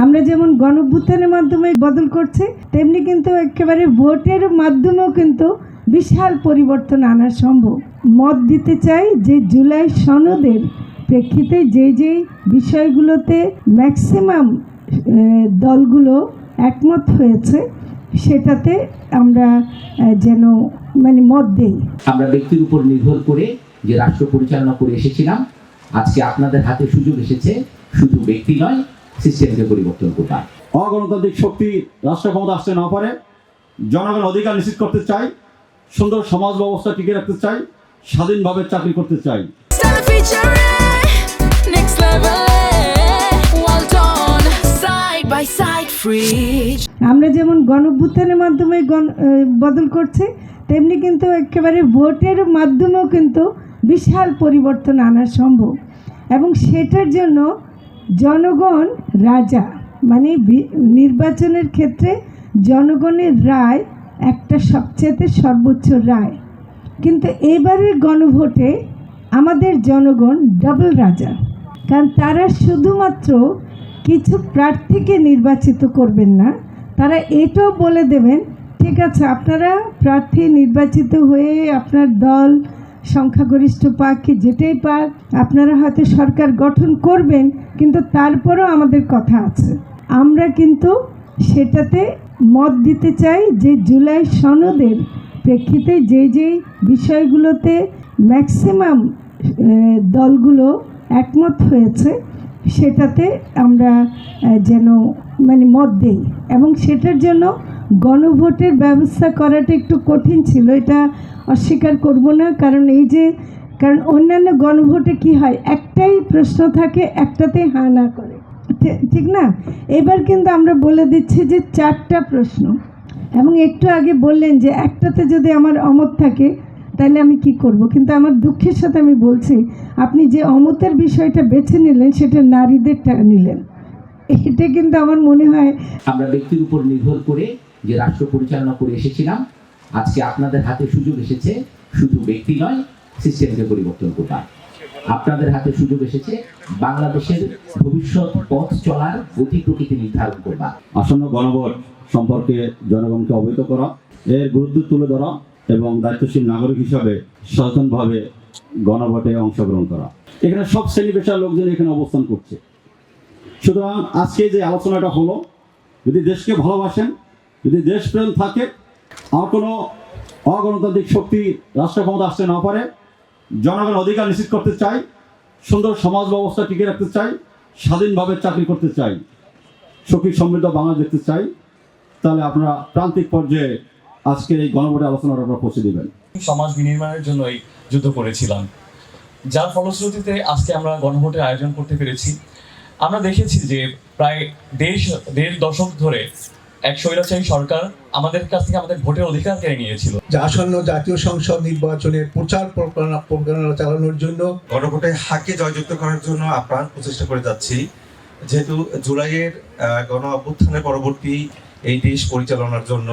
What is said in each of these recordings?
আমরা যেমন গণভ্যুত্থানের মাধ্যমে বদল করছে, তেমনি কিন্তু একেবারে ভোটের মাধ্যমেও কিন্তু বিশাল পরিবর্তন আনা সম্ভব। মত দিতে চাই যে জুলাই সনদের প্রেক্ষিতে যে যে বিষয়গুলোতে ম্যাক্সিমাম দলগুলো একমত হয়েছে, সেটাতে আমরা যেন মানে মত দেই। আমরা ব্যক্তির উপর নির্ভর করে যে রাষ্ট্র পরিচালনা করে এসেছিলাম, আজকে আপনাদের হাতে সুযোগ এসেছে, শুধু ব্যক্তি নয় সিস্টেমকে পরিবর্তন করবার অগণতান্ত্রিক শক্তি রাষ্ট্র ক্ষমতা আসতে না পারে জনগণ অধিকার নিশ্চিত করতে চাই সুন্দর সমাজ ব্যবস্থা টিকে রাখতে চাই স্বাধীনভাবে চাকরি করতে চাই. আমরা যেমন গণভ্যুত্থানের মাধ্যমে গণ বদল করছি তেমনি কিন্তু একেবারে ভোটের মাধ্যমেও কিন্তু বিশাল পরিবর্তন আনা সম্ভব। এবং সেটার জন্য জনগণ রাজা মানে নির্বাচনের ক্ষেত্রে জনগণের রায় একটা সবচেয়ে সর্বোচ্চ রায়। কিন্তু এবারের গণভোটে আমাদের জনগণ ডাবল রাজা, কারণ তারা শুধুমাত্র কিছু প্রার্থীকে নির্বাচিত করবেন না, তারা এটাও বলে দেবেন, ঠিক আছে, আপনারা প্রার্থী নির্বাচিত হয়ে আপনার দল সংখ্যাগরিষ্ঠ পাক যেটাই পাক আপনারা হয়তো সরকার গঠন করবেন, কিন্তু তারপরেও আমাদের কথা আছে। আমরা কিন্তু সেটাতে মত দিতে চাই যে জুলাই সনদের প্রেক্ষিতে যে যে বিষয়গুলোতে ম্যাক্সিমাম দলগুলো একমত হয়েছে, সেটাতে আমরা যেন মানে মত দেই। এবং সেটার জন্য গণভোটের ব্যবস্থা করাটা একটু কঠিন ছিল, এটা অস্বীকার করব না। কারণ এই যে, কারণ অন্যান্য গণভোটে কি হয়, একটাই প্রশ্ন থাকে একটাতেই হা না করে। ঠিক না? এবার কিন্তু আমরা বলে দিচ্ছি যে চারটা প্রশ্ন। এবং একটু আগে বললেন যে একটাতে যদি আমার অমত থাকে, তাহলে আমি কি করব? কিন্তু আমার দুঃখের সাথে আমি বলছি, আপনি যে অমতের বিষয়টা বেছে নিলেন, সেটা নারীদেরটা নিলেন। এটা কিন্তু আমার মনে হয় আমরা ব্যক্তির উপর নির্ভর করে যে রাষ্ট্র পরিচালনা করে এসেছিলাম, আজকে আপনাদের হাতে সুযোগ এসেছে, শুধু ব্যক্তি নয় সিস্টেমকে পরিবর্তন করবার। আপনাদের হাতে সুযোগ এসেছে, বাংলাদেশের ভবিষ্যৎ পথ চলার গতি প্রকৃতি নির্ধারণ করবার। আসন্ন গণভোট সম্পর্কে জনগণকে অবহিত করা, এর গুরুত্ব তুলে ধরা এবং দায়িত্বশীল নাগরিক হিসাবে সচেতনভাবে গণভোটে অংশগ্রহণ করা। এখানে সব শ্রেণি পেশার লোকজন এখানে অবস্থান করছে। সুতরাং আজকে যে আলোচনাটা হলো, যদি দেশকে ভালোবাসেন যদি দেশপ্রেম থাকে, আর কোনো অগণতান্ত্রিক শক্তি রাষ্ট্র ক্ষমতা আসতে না পারে, জনগণ অধিকার নিশ্চিত করতে চাই সুন্দর সমাজ ব্যবস্থা টিকে রাখতে চাই স্বাধীনভাবে চাকরি করতে চাই সুখী সমৃদ্ধ বাংলা দেখতে চাই তাহলে আপনারা প্রান্তিক পর্যায়ে আজকের এই গণভোটে আলোচনাটা আপনারা পৌঁছে দেবেন। সমাজ বিনির্মাণের জন্য এই যুদ্ধ করেছিলাম। যার ফলশ্রুতিতে আজকে আমরা গণভোটের আয়োজন করতে পেরেছি। আমরা দেখেছি যে প্রায় দেড় দেড় দশক ধরে এক স্বৈরাচারী সরকার আমাদের কাছ থেকে আমাদের ভোটের অধিকার কেড়ে নিয়েছিল। যে আসন্ন জাতীয় সংসদ নির্বাচনের প্রচার প্রচারণা চালানোর জন্য গণভোটে হাকে জয়যুক্ত করার জন্য আপ্রাণ প্রচেষ্টা করে যাচ্ছি। যেহেতু জুলাইয়ের গণ অভ্যুত্থানের পরবর্তী এই দেশ পরিচালনার জন্য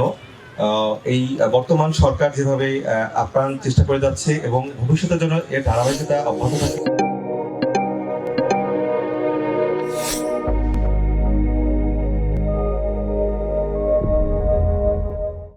এই বর্তমান সরকার যেভাবে আহ, আপ্রাণ চেষ্টা করে যাচ্ছে এবং ভবিষ্যতের জন্য এর ধারাবাহিকতা অব্যাহত থাকে